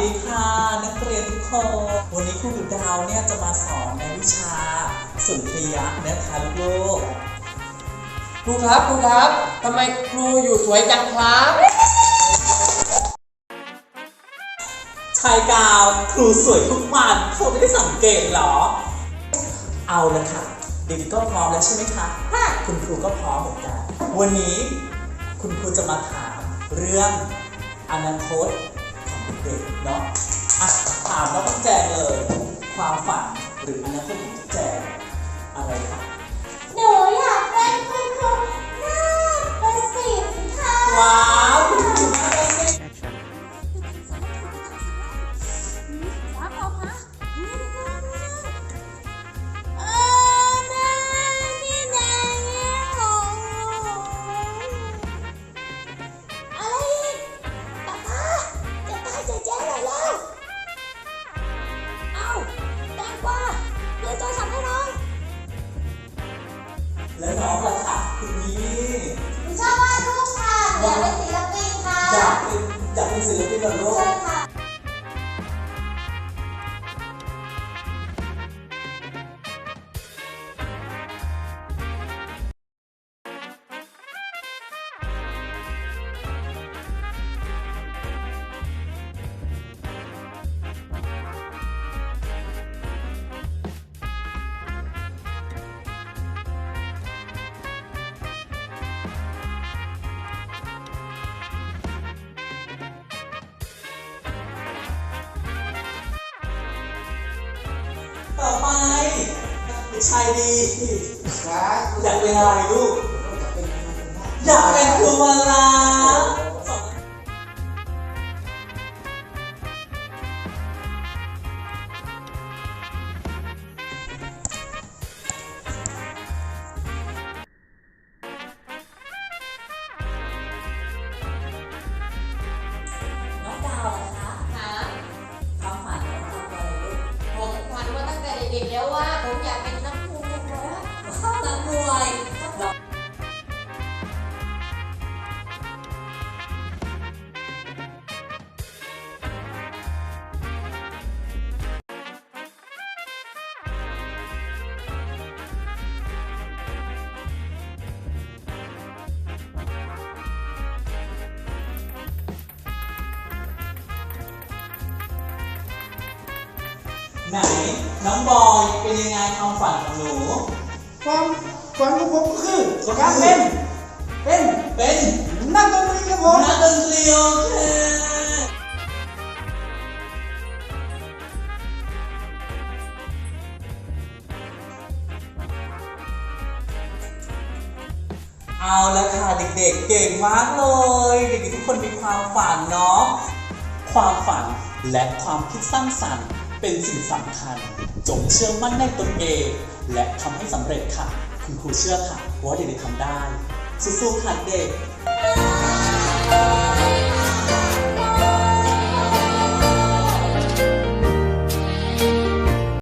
ดีค่ะ นักเรียนทุกคน วันนี้ครูดุดดาวเนี่ยจะมาสอนในวิชาสุนทรียะนะคะลูกครูครับครูครับทำไมครูอยู่สวยจังครับๆชายกาวครูสวยทุกวันเธอไม่ได้สังเกตเหรอ เอาละค่ะเด็กๆก็พร้อมแล้วใช่ไหมคะคุณครูก็พร้อมเหมือนกัน วันนี้คุณครูจะมาถามเรื่องอนาคตของ เด็กเนาะอะถามน้องต้องแจงเลย ความฝันหรืออนาคตของแจงอะไรคะห อยาก ไม่ใช่ดีอยากเป็นอะไรลูกอยากเป็นครูมาลา ไหน น้องบอยเป็นยังไงความฝันของหนู ความฝันของผมก็คืออยากเป็น เป็นเป็นนักดนตรีครับผมนักดนตรีโอเคเอาละค่ะเด็กๆ เก่งมากเลย เด็กๆทุกคนมีความฝันเนาะความฝันและความคิดสร้างสรรค์ เป็นสิ่งสำคัญ จงเชื่อมั่นในตนเอง และทำให้สำเร็จค่ะ คุณครูเชื่อค่ะว่าเด็กๆทำได้สู้ๆค่ะเด็ก